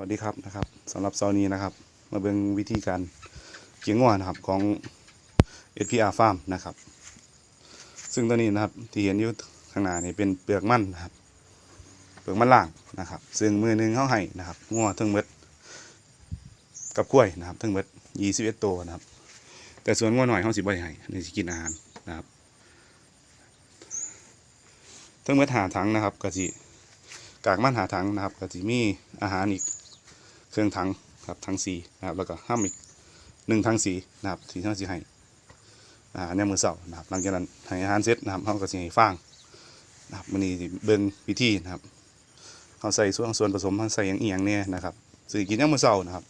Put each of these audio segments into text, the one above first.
วัสดีครับนะครับสำหรับเซานี้นะครับ มาเบิ่งวิธีการเกี่ยงงัวนะครับของ SPR Farm นะครับ ซึ่งตัวนี้นะครับที่เห็นอยู่ข้างหน้านี่เป็นเปลือกมันนะครับ เปลือกมันล่างนะครับ ซึ่งมือหนึ่งเขาให้นะครับงัวทั้งหมดกับกล้วยนะครับทั้งหมด21ตัวนะครับ แต่ส่วนงัวหน่อยเขาสิบ่ได้ให้อันสิกินอาหารนะครับทั้งหมดหาถังนะครับก็สิกากมันหาถังนะครับก็จะมีอาหารอีก เครื่องถังครับถังสีนะครับแล้วก็ห้ามอีกหนึ่งถังสีนะครับที่เขาจะให้อาหาเนี่ยมือเสาร์นะครับหลังจากนั้นให้อาหารเสร็จนะครับเขาก็จะให้ฟางนะครับมันนี้เบิ่งวิธีนะครับเขาใส่ส่วนส่วนผสมเขาใส่อย่างเอียงเนี่ยนะครับสื่กินเนี่ยมือเสาร์นะครับ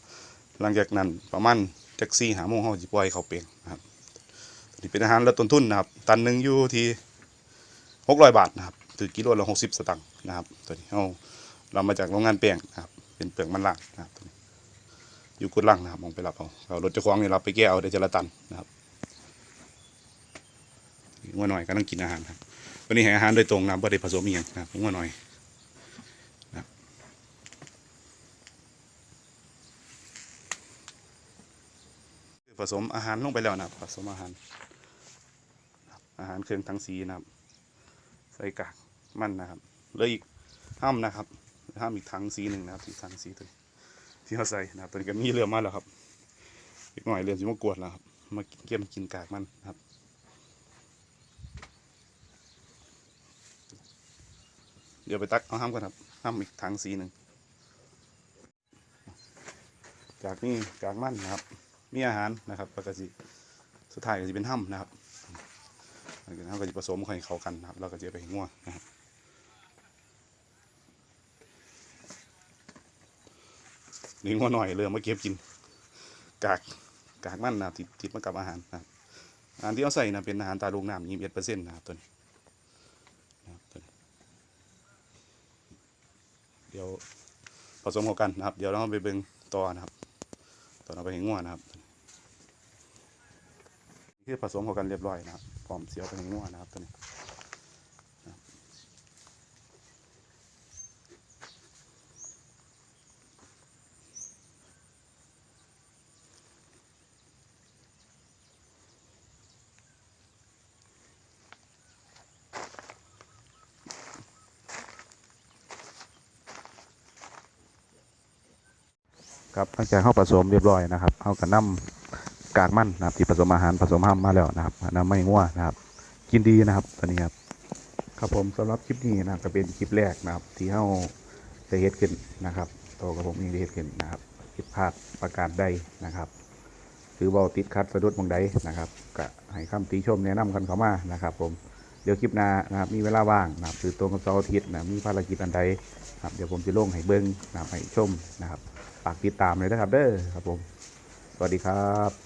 หลังจากนั้นประมาณจักซี่หาโมงเขาจะปล่อยเขาเปลียงนะครับนี่เป็นอาหารลดต้นทุนนะครับ ตันหนึ่งอยู่ที่หกร้อยบาทนะครับถือกิโลละหกสิบสตางค์นะครับตัวนี้เราเรามาจากโรงงานแป้งนะครับ เป็นเปลือกมันล่างนะครับอยู่กุดล่างนะครับมองไปรับเอาเรารถเจ้าของนี่เราไปแก้เอาได้จละตันนะครับงัวหน่อยก็ต้องกินอาหารครับวันนี้ให้อาหารโดยตรงนะไม่ได้ผสมอีกนะครับงัวหน่อยนะครับผสมอาหารลงไปแล้วนะครับผสมอาหาร อาหารเครื่องทั้งสีนะครับ ใส่กากมันนะครับเหลืออีกห้ามนะครับ ห้ามอีกถังสีหนึ่งนะครับที่ถังสีตัวที่เขาใส่นะครับตัวนี้ก็มีเรือมาแล้วครับอีกหน่อยเรือสิมากวดแล้วครับมาเก็บกินกากมันนะครับเดี๋ยวไปตักเอาห้ามก่อนครับห้ามอีกถังสีหนึ่งจากนี้กากมันนะครับ มีอาหารนะครับปกติสุดท้ายก็จะเป็นห้ำนะครับหลังจากนั้นก็จะผสมให้เข้ากันนะครับ แล้วก็จะไปให้งัวนะครับ นี่งัวหน่อยเริ่มมาเก็บกิน กากกากมันนะติดติดมากับอาหารนะอาหารที่เอาใส่นะเป็นอาหารตาลูกน้ำยี่สิบเอ็ดเปอร์เซ็นต์นะครับตัวนี้นะตัวนี้เดี๋ยวผสมเข้ากันนะครับ เดี๋ยวเราไปเบิ่งต่อนะครับตอนเราไปให้งัวนะครับที่ผสมเข้ากันเรียบร้อยนะครับพร้อมเสียวไปในงัวนะครับตัวนี้ ครับหลังจากเข้าผสมเรียบร้อยนะครับเข้ากับน้ำกากมันนะครับที่ผสมอาหารผสมห้ามมาแล้วนะครับน้ำไม่งัวนะครับ กินดีนะครับตอนนี้ครับครับผมสำหรับคลิปนี้นะครับก็เป็นคลิปแรกนะครับ ที่เฮาได้เฮ็ดขึ้นนะครับตัวกับผมเองได้เฮ็ดขึ้นนะครับผิดพลาดประการใดนะครับหรือว่าติดขัดสะดุดบางใดนะครับก็ให้คำติชมแนะนำกันเข้ามานะครับ ผมเดี๋ยวคลิปหน้านะครับมีเวลาว่างนะครับหรือตรงกับเสาร์อาทิตย์นะมีภารกิจอันใดครับเดี๋ยวผมจะลงให้เบิ้งนะครับให้ชมนะครับ ฝากติดตามเลยนะครับเด้อครับผม สวัสดีครับ